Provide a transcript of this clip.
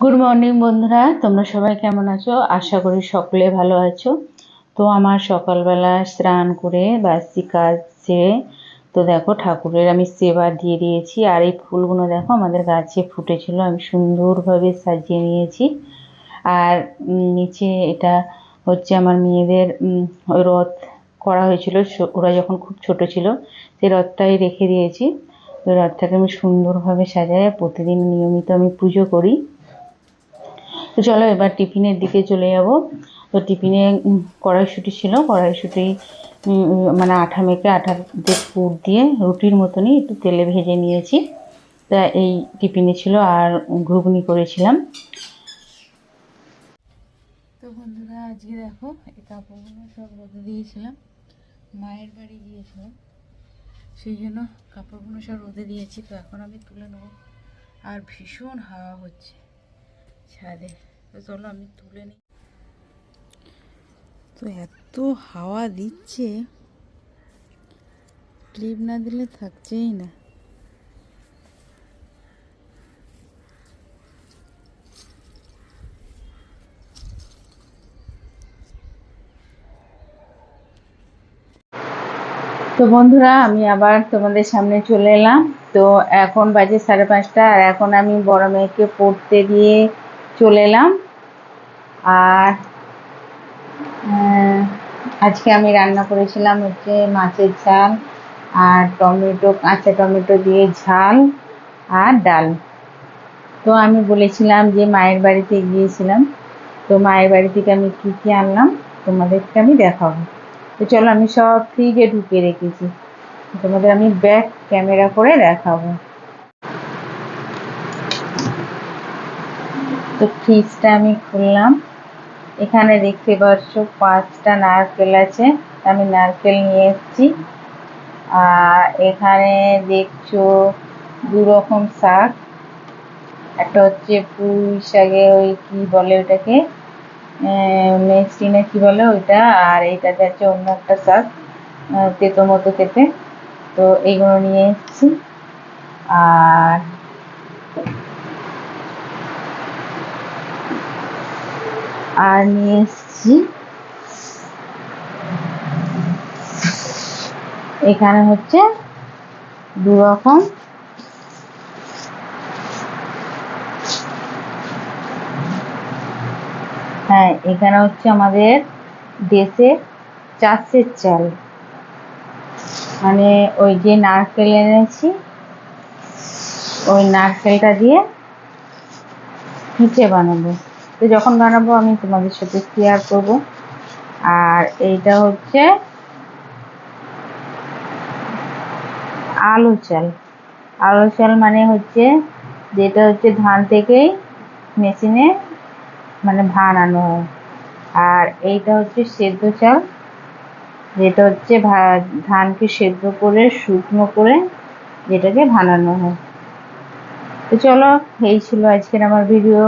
Good morning বন্ধুরা। তোমরা সবাই কেমন আছো? আশা করি সকলে ভালো আছো। তো আমার সকালবেলা স্নান করে বাসি কাজ সেরে, তো দেখো ঠাকুরের আমি সেবা দিয়ে দিয়েছি। আর এই ফুলগুলো দেখো, আমাদের গাছে ফুটেছিল, আমি সুন্দরভাবে সাজিয়ে নিয়েছি। আর নিচে এটা হচ্ছে আমার মেয়েদের রথ করা হয়েছিল। ওরা যখন খুব ছোট ছিল, সেই রথটাই রেখে দিয়েছি। ওই রথটাকে আমি সুন্দরভাবে সাজাই। প্রতিদিন নিয়মিত আমি পুজো করি। তো চলো এবার টিফিনের দিকে চলে যাব। তো টিফিনে কড়াইশুঁটি ছিল। কড়াইশুঁটি মানে আঠা মেখে দিয়ে পুর দিয়ে রুটির মতনই একটু তেলে ভেজে নিয়েছি। তা এই টিফিনে ছিল আর ঘুগনি করেছিলাম। তো বন্ধুরা, আজকে দেখো, এই কাপড়গুলো সব রোদে দিয়েছিলাম। মায়ের বাড়ি গিয়েছিলাম। সেই জন্য কাপড়গুলো সব রোদে দিয়েছি। তো এখন আমি তুলে নেব। আর ভীষণ হাওয়া হচ্ছে। ছাদে। তো চলো আমি তুলে নিই। তো এত হাওয়া দিচ্ছে ক্লিপ না দিলে থাকছেই না। তো বন্ধুরা আমি আবার তোমাদের সামনে চলে এলাম। তো এখন বাজে সাড়ে পাঁচটা আর এখন আমি বড় মেয়েকে পড়তে দিয়ে চলে এলাম। আর আজকে আমি রান্না করেছিলাম হচ্ছে মাছের ঝাল আর টমেটো, কাঁচা টমেটো দিয়ে ঝাল আর ডাল। তো আমি বলেছিলাম যে মায়ের বাড়িতে গিয়েছিলাম। তো মায়ের বাড়ি থেকে আমি কী কী আনলাম তোমাদেরকে আমি দেখাবো। তো চলো আমি সব ফ্রিজে ঢুকিয়ে রেখেছি। তোমাদের আমি ব্যাক ক্যামেরা করে দেখাবো। তো ফ্রিজটা আমি খুললাম। এখানে দেখতে পাচ্ছ পাঁচটা নারকেল আছে, আমি নারকেল নিয়ে এসেছি। আর এখানে দেখছ দু রকম শাক, একটা হচ্ছে পুঁই শাকে ওই কি বলে ওটাকে মেক্সিনে কি বলে ওইটা, আর এইটা যাচ্ছে অন্য একটা শাক তেতো মতো খেতে। তো এইগুলো নিয়ে এসেছি। আর আর নিয়ে এসেছি এখানে হচ্ছে দু রকম হ্যাঁ এখানে হচ্ছে আমাদের দেশে চাষের চাল। মানে ওই যে নারকেল এনেছি, ওই নারকেলটা দিয়ে পিঠে বানাবো। তো যখন বানাবো আমি তোমাদের সাথে শেয়ার করব। আর এইটা হচ্ছে আলু চাল। আলু চাল মানে হচ্ছে যেটা হচ্ছে ধান থেকেই মেশিনে মানে ধান আনো হয়। আর এইটা হচ্ছে সেদ্ধ চাল। যেটা হচ্ছে ধানকে সেদ্ধ করে, শুকনো করে যেটাকে ভানানো হয়। তো চলো, এই ছিল আজকের আমার ভিডিও